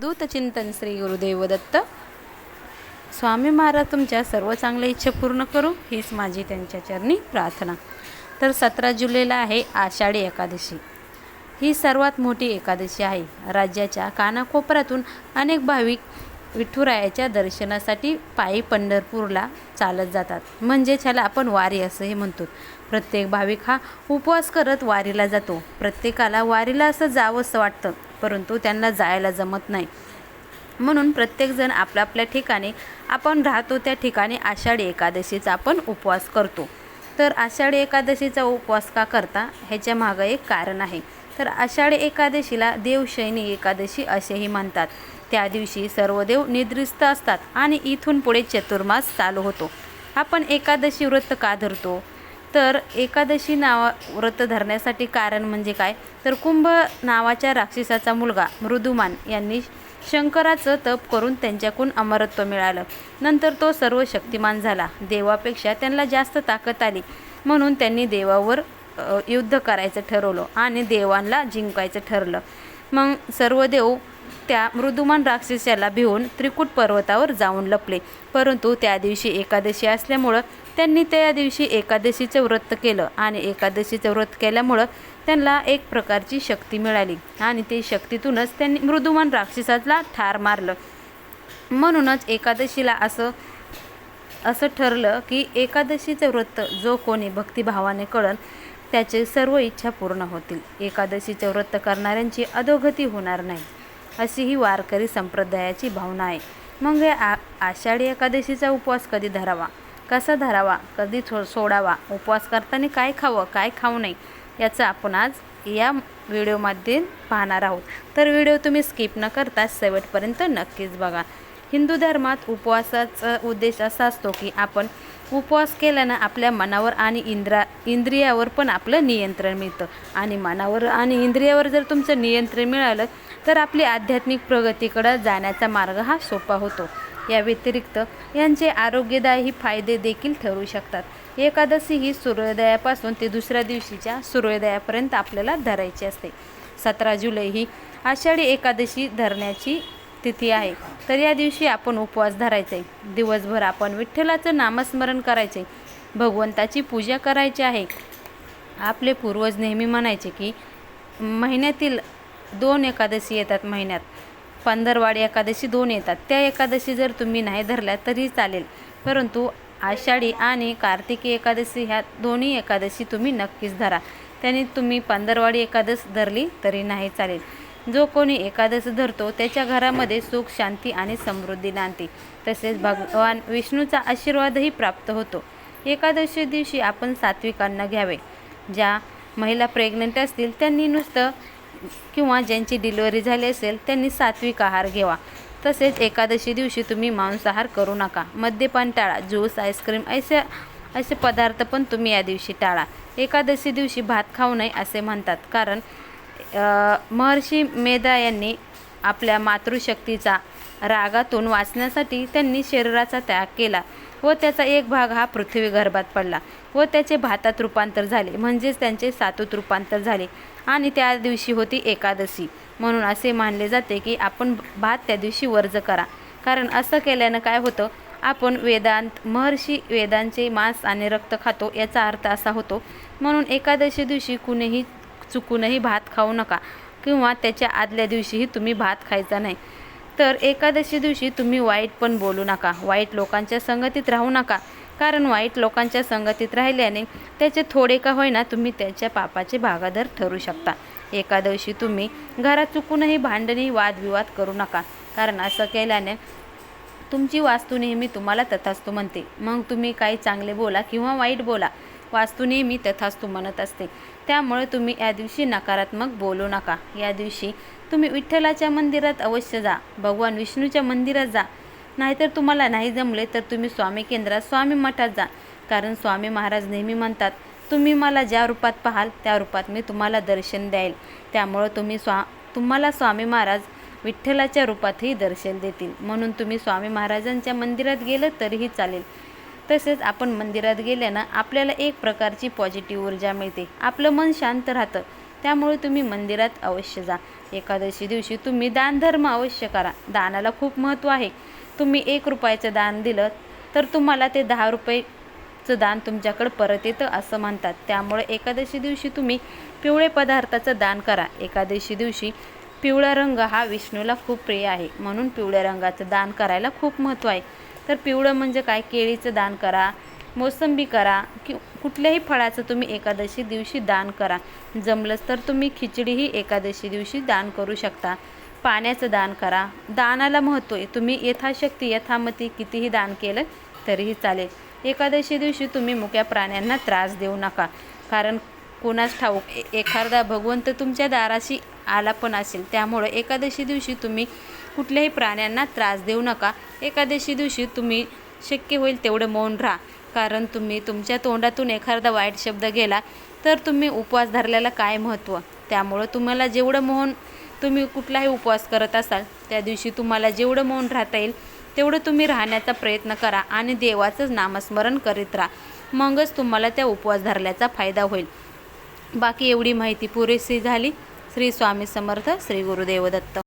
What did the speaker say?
दूत चिंतन श्री गुरुदेव दत्त. स्वामी महाराज तुमच्या सर्व चांगल्या इच्छा पूर्ण करू. हीच माझी त्यांच्या चरणी प्रार्थना. तर सतरा जुलैला आहे आषाढी एकादशी. ही सर्वात मोठी एकादशी आहे. राज्याच्या कानाकोपऱ्यातून अनेक भाविक विठुरायाच्या दर्शनासाठी पायी पंढरपूरला चालत जातात. म्हणजेच ह्याला आपण वारी असंही म्हणतो. प्रत्येक भाविक हा उपवास करत वारीला जातो. प्रत्येकाला वारीला असं जावंसं वाटतं. परंतु त्यांना जायला जमत नाही. म्हणून प्रत्येकजण आपल्या आपल्या ठिकाणी आपण राहतो त्या ठिकाणी आषाढी एकादशीचा आपण उपवास करतो. तर आषाढी एकादशीचा उपवास का करता? ह्याच्या मागं एक कारण आहे. तर आषाढी एकादशीला देवशैनी एकादशी असेही म्हणतात. त्या दिवशी सर्व देव निद्रिस्त असतात आणि इथून पुढे चतुर्मास चालू होतो. आपण एकादशी व्रत का धरतो? तर एकादशी नावा व्रत धरण्यासाठी कारण म्हणजे काय? तर कुंभ नावाच्या राक्षसाचा मुलगा मृदुमान यांनी शंकराचं तप करून त्यांच्याकडून अमरत्व मिळालं. नंतर तो सर्व शक्तिमान झाला. देवापेक्षा त्यांना जास्त ताकद आली. म्हणून त्यांनी देवावर युद्ध करायचं ठरवलं आणि देवांना जिंकायचं ठरलं. मग सर्व देव त्या मृदुमान राक्षसाला भिवून त्रिकूट पर्वतावर जाऊन लपले. परंतु त्या दिवशी एकादशी असल्यामुळं त्यांनी त्या दिवशी एकादशीचं व्रत केलं आणि एकादशीचं व्रत केल्यामुळं त्यांना एक प्रकारची शक्ती मिळाली. आणि ते शक्तीतूनच त्यांनी मृदुमान राक्षसाला ठार मारलं. म्हणूनच एकादशीला असं असं ठरलं की एकादशीचं व्रत जो कोणी भक्तिभावाने कळल त्याचे सर्व इच्छा पूर्ण होतील. एकादशीचं व्रत करणाऱ्यांची अधोगती होणार नाही अशी ही वारकरी संप्रदायाची भावना आहे. मग या आ आषाढी एकादशीचा उपवास कधी धरावा? कसा धरावा कधी थो सोडावा उपवास करताना काय खावं काय खाऊ नये याचं आपण आज या व्हिडिओमध्ये पाहणार आहोत. तर व्हिडिओ तुम्ही स्किप न करता शेवटपर्यंत नक्कीच बघा. हिंदू धर्मात उपवासाचा उद्देश असा असतो की आपण उपवास केल्यानं आपल्या मनावर आणि इंद्रा इंद्रियावर पण आपलं नियंत्रण मिळतं. आणि मनावर आणि इंद्रियावर जर तुमचं नियंत्रण मिळालं तर आपली आध्यात्मिक प्रगतीकडं जाण्याचा मार्ग हा सोपा होतो. या व्यतिरिक्त यांचे आरोग्यदायी फायदे देखील ठरू शकतात. एकादशी ही सूर्योदयापासून ते दुसऱ्या दिवशीच्या सूर्योदयापर्यंत आपल्याला धरायची असते. सतरा जुलै ही आषाढी एकादशी धरण्याची तिथी आहे. तर या दिवशी आपण उपवास धरायचे. दिवसभर आपण विठ्ठलाचं नामस्मरण करायचे. भगवंताची पूजा करायची आहे. आपले पूर्वज नेहमी म्हणायचे की महिन्यातील दोन एकादशी येतात महिन्यात. पंधरवाडी एकादशी दोन येतात. त्या एकादशी जर तुम्ही नाही धरल्या तरी चालेल. परंतु आषाढी आणि कार्तिकी एकादशी ह्या दोन्ही एकादशी तुम्ही नक्कीच धरा. त्याने तुम्ही पंधरवाडी एकादश धरली तरी नाही चालेल. जो कोणी एकादश धरतो त्याच्या घरामध्ये सुख शांती आणि समृद्धी नांदते. तसेच भगवान विष्णूचा आशीर्वादही प्राप्त होतो. एकादशी दिवशी आपण सात्विक अन्न घ्यावे. ज्या महिला प्रेग्नंट असतील त्यांनी नुसतं किंवा ज्यांची डिलिव्हरी झाली असेल त्यांनी सात्विक आहार घ्यावा तसेच एकादशी दिवशी तुम्ही मांसाहार करू नका. मद्यपान टाळा. ज्यूस आईस्क्रीम असे असे पदार्थ पण तुम्ही या दिवशी टाळा. एकादशी दिवशी भात खाऊ नये असे म्हणतात. कारण महर्षी मेधा यांनी आपल्या मातृशक्तीचा रागातून वाचण्यासाठी त्यांनी शरीराचा त्याग केला व त्याचा एक भाग हा पृथ्वी गर्भात पडला व त्याचे भातात रूपांतर झाले म्हणजेच त्यांचे सातूत रूपांतर झाले आणि त्या दिवशी होती एकादशी. म्हणून असे मानले जाते की आपण भात त्या दिवशी वर्ज करा. कारण असं केल्यानं काय होतं? आपण वेदांत महर्षी वेदांचे मांस आणि रक्त खातो याचा अर्थ असा होतो. म्हणून एकादशी दिवशी कुणीही चुकूनही भात खाऊ नका. किंवा त्याच्या आदल्या दिवशीही तुम्ही भात खायचा नाही. तर एकादशी दिवशी तुम्ही वाईट पण बोलू नका. वाईट लोकांच्या संगतीत राहू नका. कारण वाईट लोकांच्या संगतीत राहिल्याने त्याचे थोडे का होईना तुम्ही त्याच्या पापाचे भागाधर ठरू शकता. एकादशी तुम्ही घरात चुकूनही भांडणी वादविवाद करू नका. कारण असं केल्याने तुमची वास्तू नेहमी तुम्हाला तथास्तू म्हणते. मग तुम्ही काही चांगले बोला किंवा वाईट बोला. वास्तू नेहमी तथास्तू म्हणत असते. त्यामुळे तुम्ही या दिवशी नकारात्मक बोलू नका. या दिवशी तुम्ही विठ्ठलाच्या मंदिरात अवश्य जा. भगवान विष्णूच्या मंदिरात जा. नाहीतर तुम्हाला नाही जमले तर तुम्ही स्वामी केंद्रात स्वामी मठात जा. कारण स्वामी महाराज नेहमी म्हणतात तुम्ही मला ज्या रूपात पाहाल त्या रूपात मी तुम्हाला दर्शन द्याल त्यामुळं तुम्ही स्वा तुम्हाला स्वामी महाराज विठ्ठलाच्या रूपातही दर्शन देतील. म्हणून तुम्ही स्वामी महाराजांच्या मंदिरात गेलं तरीही चालेल. तसेच आपण मंदिरात गेल्यानं आपल्याला एक प्रकारची पॉझिटिव्ह ऊर्जा मिळते. आपलं मन शांत राहतं. त्यामुळे तुम्ही मंदिरात अवश्य जा. एकादशी दिवशी तुम्ही दानधर्म अवश्य करा. दानाला खूप महत्त्व आहे. तुम्ही एक रुपयाचं दान दिलं तर तुम्हाला ते दहा रुपयेचं दान तुमच्याकडं परत येतं असं म्हणतात. त्यामुळे एकादशी दिवशी तुम्ही पिवळे पदार्थाचं दान करा. एकादशी दिवशी पिवळा रंग हा विष्णूला खूप प्रिय आहे. म्हणून पिवळ्या रंगाचं दान करायला खूप महत्त्व आहे. तर पिवळं म्हणजे काय? केळीचं दान करा मोसंबी करा कि कुठल्याही फळाचं तुम्ही एकादशी दिवशी दान करा. जमलंच तर तुम्ही खिचडीही एकादशी दिवशी दान करू शकता. पाण्याचं दान करा. दानाला महत्त्व आहे. तुम्ही यथाशक्ती यथामती कितीही दान केलं तरीही चालेल. एकादशी दिवशी तुम्ही मुक्या प्राण्यांना त्रास देऊ नका. कारण कोणास ठाऊक ए- एखादा भगवंत तुमच्या दाराशी आला पण असेल त्यामुळं एकादशी दिवशी तुम्ही कुठल्याही प्राण्यांना त्रास देऊ नका. एकादशी दिवशी तुम्ही शक्य होईल तेवढं मौन राहा. कारण तुम्ही तुमच्या तोंडातून एखादा वाईट शब्द गेला तर तुम्ही उपवास धरल्याला काय महत्त्व त्यामुळं तुम्हाला जेवढं मौन तुम्ही कुठलाही उपवास करत असाल त्या दिवशी तुम्हाला जेवढं मौन राहता येईल तेवढं तुम्ही राहण्याचा प्रयत्न करा आणि देवाचंच नामस्मरण करीत राहा. मगच तुम्हाला त्या उपवास धरल्याचा फायदा होईल. बाकी एवढी माहिती पुरेशी झाली. श्री स्वामी समर्थ श्री गुरुदेव दत्त.